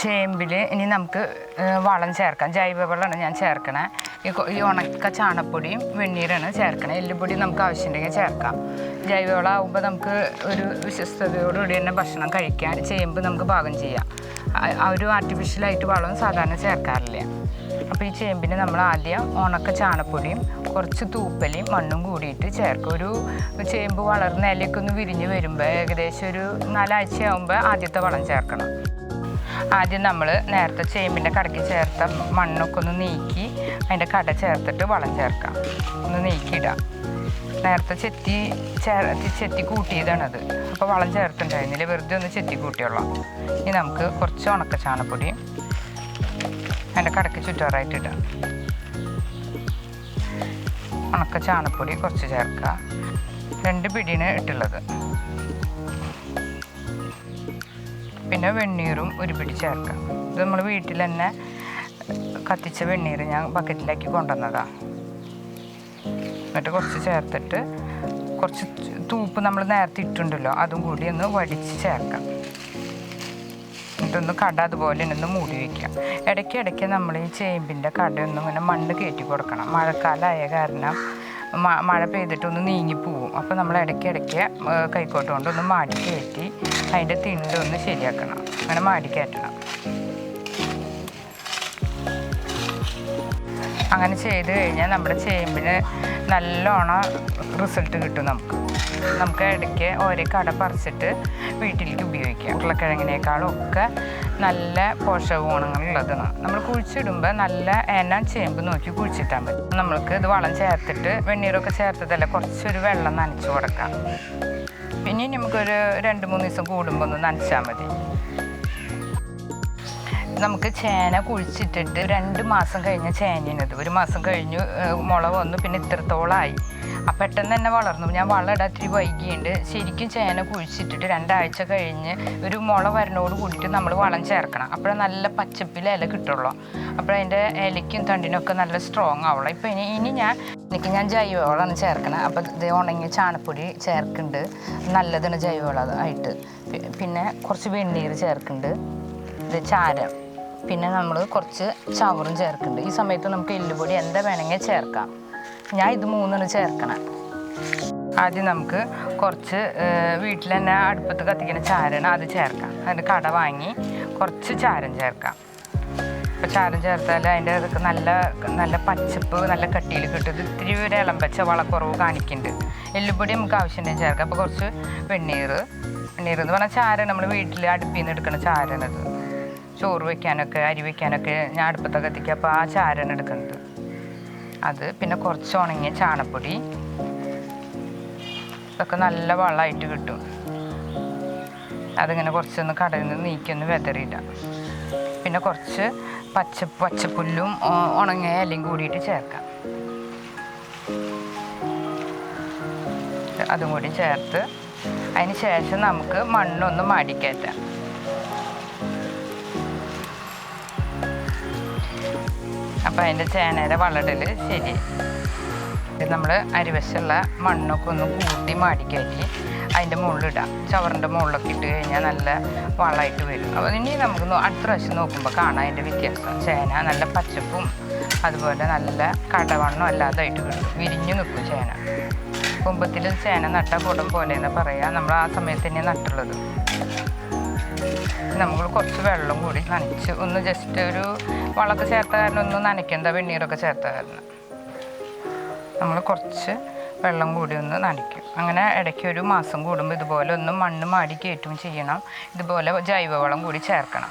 ചേമ്പിൽ ഇനി നമുക്ക് വളം ചേർക്കാം. ജൈവവളമാണ് ഞാൻ ചേർക്കണേ. ഈ ഈ ഉണക്ക ചാണപ്പൊടിയും വെണ്ണീരാണ് ചേർക്കണേ. എല്ലുപൊടി നമുക്ക് ആവശ്യമുണ്ടെങ്കിൽ ചേർക്കാം. ജൈവവളം ആകുമ്പോൾ നമുക്ക് ഒരു വിശ്വസ്തയോടുകൂടി തന്നെ ഭക്ഷണം കഴിക്കാൻ ചേമ്പ് നമുക്ക് പാകം ചെയ്യാം. ഒരു ആർട്ടിഫിഷ്യലായിട്ട് വളം സാധാരണ ചേർക്കാറില്ല? അപ്പോൾ ഈ ചേമ്പിന് നമ്മൾ ആദ്യം ഉണക്ക ചാണപ്പൊടിയും കുറച്ച് തൂപ്പലയും മണ്ണും കൂടിയിട്ട് ചേർക്കും. ഒരു ചേമ്പ് വളർന്ന് ഇലയൊക്കെ ഒന്ന് വിരിഞ്ഞ് വരുമ്പോൾ ഏകദേശം ഒരു നാലാഴ്ച ആവുമ്പോൾ ആദ്യത്തെ വളം ചേർക്കണം. ആദ്യം നമ്മൾ നേരത്തെ ചേമ്പിന്റെ കടയ്ക്ക് ചേർത്ത മണ്ണൊക്കെ ഒന്ന് നീക്കി അതിന്റെ കട ചേർത്തിട്ട് വളം ചേർക്കാം. ഒന്ന് നീക്കിയിടാം. നേരത്തെ ചെത്തി ചേർ ചെത്തി കൂട്ടിയതാണത് അപ്പോൾ വളം ചേർത്തിട്ടുണ്ടായിരുന്നില്ല വെറുതെ ഒന്ന് ചെത്തി കൂട്ടിയോളാം ഇനി നമുക്ക് കുറച്ച് ഉണക്ക ചാണപ്പൊടിയും അതിന്റെ കടയ്ക്ക് ചുറ്റാറായിട്ട് ഇടാം. ഉണക്ക ചാണപ്പൊടി കുറച്ച് ചേർക്കുക രണ്ട് പിടിയാണ് ഇട്ടുള്ളത്. പിന്നെ വെണ്ണീറും ഒരു പിടി ചേർക്കാം. ഇത് നമ്മൾ വീട്ടിൽ തന്നെ കത്തിച്ച വെണ്ണീർ ഞാൻ ബക്കറ്റിലാക്കി കൊണ്ടുവന്നതാണ് എന്നിട്ട് കുറച്ച് ചേർത്തിട്ട് കുറച്ച് തൂപ്പ് നമ്മൾ നേരത്തെ ഇട്ടുണ്ടല്ലോ അതും കൂടി ഒന്ന് വടിച്ച് ചേർക്കാം. എന്നിട്ടൊന്ന് കട അതുപോലെ തന്നെ ഒന്ന് മൂടി വയ്ക്കാം ഇടയ്ക്ക് ഇടയ്ക്ക് നമ്മൾ ഈ ചേമ്പിന്റെ കടയൊന്നും ഇങ്ങനെ മണ്ണ് കയറ്റി കൊടുക്കണം. മഴക്കാലമായ കാരണം മഴ പെയ്തിട്ടൊന്ന് നീങ്ങിപ്പോവും. അപ്പോൾ നമ്മൾ ഇടയ്ക്ക് ഇടയ്ക്ക് കൈക്കോട്ട് കൊണ്ട് ഒന്ന് മാടി കയറ്റി അതിന്റെ തിണ്ടൊന്ന് ശരിയാക്കണം. അങ്ങനെ മാടി കയറ്റണം. അങ്ങനെ ചെയ്ത് കഴിഞ്ഞാൽ നമ്മുടെ ചേമ്പിന് നല്ലോണം റിസൾട്ട് കിട്ടും നമുക്ക്. നമുക്ക് ഇടയ്ക്ക് ഓരോ കട പറിച്ചിട്ട് വീട്ടിലേക്ക് ഉപയോഗിക്കാം. ഉരുളക്കിഴങ്ങിനേക്കാളും ഒക്കെ നല്ല പോഷക ഗുണങ്ങളുള്ളതാണ് നമ്മൾ കുഴിച്ചിടുമ്പോൾ നല്ല എണ്ണ ചേമ്പ് നോക്കി കുഴിച്ചിട്ടാൽ മതി. നമ്മൾക്ക് ഇത് വളം ചേർത്തിട്ട് വെണ്ണീരൊക്കെ ചേർത്തതല്ല കുറച്ചൊരു വെള്ളം നനച്ച് കൊടുക്കാം. പിന്നെ നമുക്കൊരു രണ്ട് മൂന്ന് ദിവസം കൂടുമ്പോൾ ഒന്ന് നനച്ചാൽ മതി. നമുക്ക് ചേന കുഴിച്ചിട്ടിട്ട് രണ്ട് മാസം കഴിഞ്ഞ ചേനത് ഒരു മാസം കഴിഞ്ഞു മുള വന്നു പിന്നെ ഇത്രത്തോളമായി പെട്ടെന്ന് തന്നെ വളർന്നു. ഞാൻ വളം ഇത്തിരി വൈകിയുണ്ട്. ശരിക്കും ചേന കുഴിച്ചിട്ടിട്ട് രണ്ടാഴ്ച കഴിഞ്ഞ് ഒരു മുള വരണോട് കൂടിയിട്ട് നമ്മൾ വളം ചേർക്കണം. അപ്പോഴേ നല്ല പച്ചപ്പിൽ ഇല കിട്ടുള്ളൂ. അപ്പോൾ അതിന്റെ ഇലയ്ക്കും തണ്ടിനൊക്കെ നല്ല സ്ട്രോങ് ആവുള്ളൂ. ഇപ്പോൾ ഇനി ഇനി ഞാൻ എനിക്ക് ഞാൻ ജൈവവളമാണ് ചേർക്കണം. അപ്പോൾ ഇത് ഉണങ്ങിയ ചാണപ്പൊടി ചേർക്കുന്നുണ്ട് നല്ലതാണ് ജൈവവളം ആയിട്ട്. പിന്നെ കുറച്ച് വെണ്ണീർ ചേർക്കുന്നുണ്ട് ഇത് ചാരം. പിന്നെ നമ്മൾ കുറച്ച് ചവറും ചേർക്കുന്നുണ്ട് ഈ സമയത്ത് നമുക്ക് എല്ലുപൊടി എന്താ വേണമെങ്കിൽ ചേർക്കാം. ഞാൻ ഇത് മൂന്നെണ്ണം ചേർക്കണം. ആദ്യം നമുക്ക് കുറച്ച് വീട്ടിൽ തന്നെ അടുപ്പത്ത് കത്തിക്കുന്ന ചാരാണ് അത് ചേർക്കാം. അതിന്റെ കട വാങ്ങി കുറച്ച് ചാരം ചേർക്കാം. അപ്പോൾ ചാരം ചേർത്താൽ അതിന്റെ അതൊക്കെ നല്ല നല്ല പച്ചപ്പ് നല്ല കട്ടിയിൽ കിട്ടും. ഇത് ഇത്തിരി ഒരു ഇളം വെച്ച വളക്കുറവ് കാണിക്കുന്നുണ്ട്. എല്ലുപൊടി നമുക്ക് ആവശ്യമുണ്ടെങ്കിൽ ചേർക്കാം. അപ്പോൾ കുറച്ച് വെണ്ണീർ. വെണ്ണീർ എന്ന് പറഞ്ഞാൽ ചാരം നമ്മൾ വീട്ടിൽ അടുപ്പിൽ നിന്ന് എടുക്കുന്ന ചാരനത് ചോറ് വയ്ക്കാനൊക്കെ അരി വയ്ക്കാനൊക്കെ ഞാൻ അടുപ്പത്തൊക്കെ കത്തിക്കുക അപ്പോൾ ആ ചാരൻ എടുക്കുന്നത്. അത് പിന്നെ കുറച്ച് ഉണങ്ങിയ ചാണപ്പൊടി. ഇതൊക്കെ നല്ല വളമായിട്ട് കിട്ടും. അതിങ്ങനെ കുറച്ചൊന്ന് കടയിൽ നിന്ന് നീക്കിയൊന്ന് വെതറിയിടാം. പിന്നെ കുറച്ച് പച്ച പച്ചപ്പുല്ലും ഉണങ്ങിയ ഇലയും കൂടിയിട്ട് ചേർക്കാം. അതും കൂടി ചേർത്ത് അതിന് ശേഷം നമുക്ക് മണ്ണൊന്ന് മാടിക്കയറ്റാം അപ്പം അതിന്റെ ചേനയുടെ വളടൽ ശരി. നമ്മൾ അരിവശമുള്ള മണ്ണൊക്കെ ഒന്ന് കൂട്ടി മാടിക്കയറ്റി അതിന്റെ മുകളിലിടാം. ചവറിന്റെ മുകളിലൊക്കെ ഇട്ട് കഴിഞ്ഞാൽ നല്ല വളമായിട്ട് വരും. അപ്പോൾ ഇനി നമുക്ക് അടുത്ത പ്രാവശ്യം നോക്കുമ്പോൾ കാണാം അതിന്റെ വ്യത്യാസം. ചേന നല്ല പച്ചപ്പും അതുപോലെ നല്ല കടവണ്ണം അല്ലാതായിട്ട് കിട്ടും. വിരിഞ്ഞു നിൽക്കും ചേന. കുമ്പത്തിൽ ചേന നട്ട കുടം പോലെ എന്ന് പറയാം. നമ്മൾ ആ സമയത്ത് തന്നെ നട്ടുള്ളത്. നമ്മൾ കുറച്ച് വെള്ളം കൂടി നനച്ച് ഒന്ന് ജസ്റ്റ് ഒരു വളമൊക്കെ ചേർത്ത കാരണം ഒന്ന് നനയ്ക്കണ്ട വെണ്ണീരൊക്കെ ചേർത്ത കാരണം. നമ്മൾ കുറച്ച് വെള്ളം കൂടി ഒന്ന് നനയ്ക്കും. അങ്ങനെ ഇടയ്ക്ക് ഒരു മാസം കൂടുമ്പോൾ ഇതുപോലെ ഒന്ന് മണ്ണ് മാടി കയറ്റും ചെയ്യണം. ഇതുപോലെ ജൈവവളം കൂടി ചേർക്കണം.